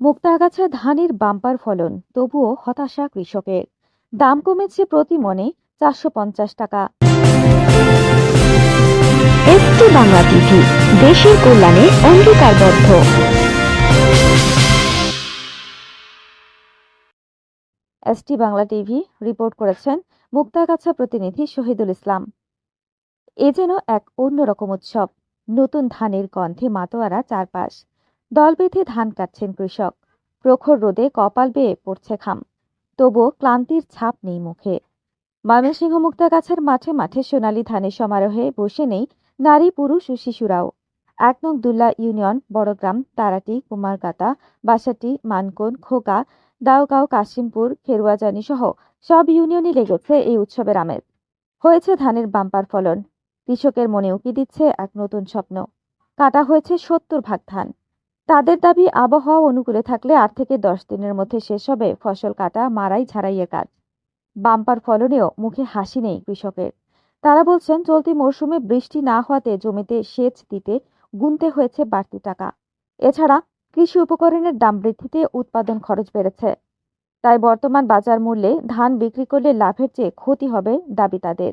মুক্তাগাছা ধানের বাম্পার ফলন, তবুও হতাশা কৃষকের। দাম কমেছে প্রতি মনে চারশো পঞ্চাশ টাকা। এসটি বাংলা টিভি, দেশের কল্যাণে অঙ্গীকারবদ্ধ। এসটি বাংলা টিভি রিপোর্ট করেছেন মুক্তাগাছা প্রতিনিধি শহীদুল ইসলাম। এ যেন এক অন্যরকম উৎসব, নতুন ধানের গন্ধে মাতোয়ারা চারপাশ। দল বেঁধে ধান কাটছেন কৃষক। প্রখর রোদে কপাল বেয়ে পড়ছে খাম। তবুও ক্লান্তির ছাপ নেই মুখে। ময়মনসিংহ মুক্তাগাছার মাঠে মাঠে সোনালী ধানের সমারোহে বসে নেই নারী, পুরুষ ও শিশুরাও। এক নং দুল্লা ইউনিয়ন, বড়গ্রাম, তারাটি, কুমারগাতা, বাসাটি, মানকোন, খোকা দাওগাঁও কাশিমপুর, খেরুয়াজানি সহ সব ইউনিয়নই লেগেছে এই উৎসবের আমেজ। হয়েছে ধানের বাম্পার ফলন। কৃষকের মনে উকি দিচ্ছে এক নতুন স্বপ্ন। কাটা হয়েছে সত্তর ভাগ ধান। তাদের দাবি আবহাওয়া অনুকূলে থাকলে আট থেকে দশ দিনের মধ্যে শেষ হবে ফসল কাটা, মারাই ঝাড়াইয়ের কাজ। বাম্পার ফলনেও মুখে হাসি নেই কৃষকের। তারা বলছেন, চলতি মরশুমে বৃষ্টি না হওয়াতে জমিতে সেচ দিতে গুনতে হয়েছে বাড়তি টাকা। এছাড়া কৃষি উপকরণের দাম বৃদ্ধিতে উৎপাদন খরচ বেড়েছে। তাই বর্তমান বাজার মূল্যে ধান বিক্রি করলে লাভের চেয়ে ক্ষতি হবে দাবি তাদের।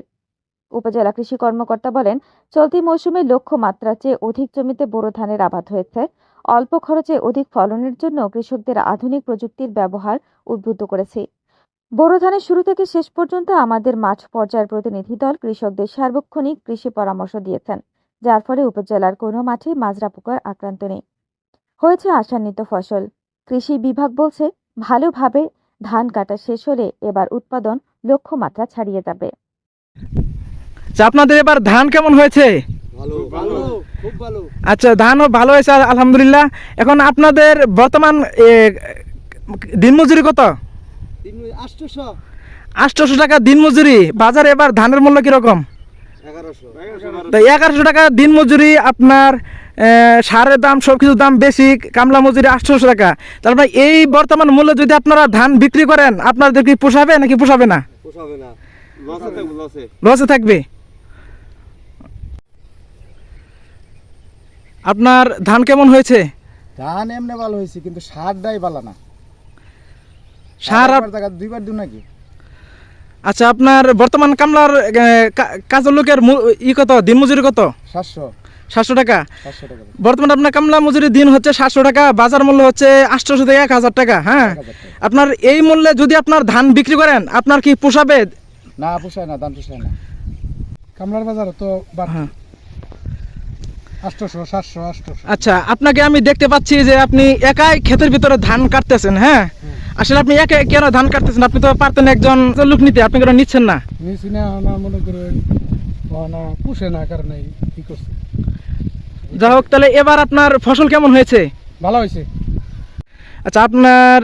উপজেলা কৃষি কর্মকর্তা বলেন, চলতি মৌসুমে লক্ষ্য মাত্রার চেয়ে অধিক জমিতে বোরো ধানের আবাদ হয়েছে। অল্প খরচে অধিক ফলনের জন্য কৃষকদের আধুনিক প্রযুক্তির ব্যবহার উদ্বুদ্ধ করেছে। বোরো ধানের শুরু থেকে শেষ পর্যন্ত আমাদের মাঠ পর্যায়ের প্রতিনিধি দল কৃষকদের সার্বক্ষণিক কৃষি পরামর্শ দিয়েছেন যার ফলে উপজেলার কোনো মাঠে মাজরা পোকার আক্রান্ত নেই। হয়েছে আশান্বিত ফসল। কৃষি বিভাগ বলছে ভালোভাবে ধান কাটা শেষ হলে এবার উৎপাদন লক্ষ্যমাত্রা ছাড়িয়ে যাবে। আচ্ছা আপনাদের এবার ধান কেমন হয়েছে? ভালো ভালো। ভালো আচ্ছা ধানও ভালো হয়েছে আলহামদুলিল্লাহ। এখন আপনাদের বর্তমান দিনমজুরি কত? আটশোশো। আটশোশো টাকা দিনমজুরি বাজারে এবার ধানের মূল্য কীরকম? তো এগারোশো টাকা দিনমজুরি আপনার সারের দাম সব কিছুর দাম বেশি কামলা মজুরি আটশোশো টাকা। তারপরে এই বর্তমান মূল্য যদি আপনারা ধান বিক্রি করেন আপনাদের কি পোষাবে নাকি পোষাবে না? পোষাবে না। লসে থাকবে লসে লসে থাকবে আপনার ধান কেমন হয়েছে? ধান এমনি ভালো হয়েছে কিন্তু সারটাই ভালো না। সার জায়গা দুইবার দিন নাকি? আচ্ছা আপনার বর্তমান কামলার কাজের লোকের ই কত? দিন মজুরি কত? সাতশো। সাতশো টাকা। বর্তমানে আপনার কামলা মজুরি দিন হচ্ছে সাতশো টাকা বাজার মূল্য হচ্ছে আটশোশো থেকে এক হাজার টাকা হ্যাঁ? টাকা। আপনার এই মূল্যে যদি আপনার ধান বিক্রি করেন আপনার কি পোষাবে? না পোষায় না ধান পোষায় না। কামলার বাজার তো হ্যাঁ। আচ্ছা আপনাকে আমি দেখতে পাচ্ছি যে আপনি একাই ক্ষেতের ভিতরে ধান কাটতেছেন হ্যাঁ? আসলে আপনি একা কেন ধান কাটতেছেন? আপনি তো পারতেন একজন লোক নিতে আপনি কেন নিচ্ছেন না? নিয়েছি না না মনে করেন পুষে না কারণে কি করছে? যাই হোক তাহলে এবার আপনার ফসল কেমন হয়েছে? ভালো হয়েছে। আচ্ছা আপনার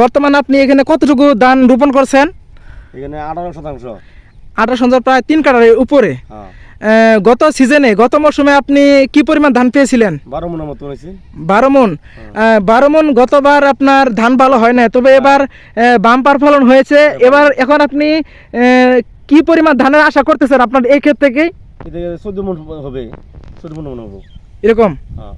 বর্তমানে আপনি এখানে কতটুকু ধান রোপণ করছেন? এখানে আঠারো শতাংশ। আঠারো হাজার প্রায় তিন কাটারের উপরে। হ্যাঁ। গত সিজনে গত মৌসুমে আপনি কি পরিমাণ ধান পেয়েছিলেন? বারো মনের মতো হয়েছে। বারো মন? বারো মন গতবার আপনার ধান ভালো হয় না তবে এবার বাম্পার ফলন হয়েছে। এবার এখন আপনি কি পরিমাণ ধানের আশা করতেছেন আপনার এই ক্ষেত্রে থেকে চোদ্দ মন হবে চোদ্দ মন হবে। এরকম? হ্যাঁ।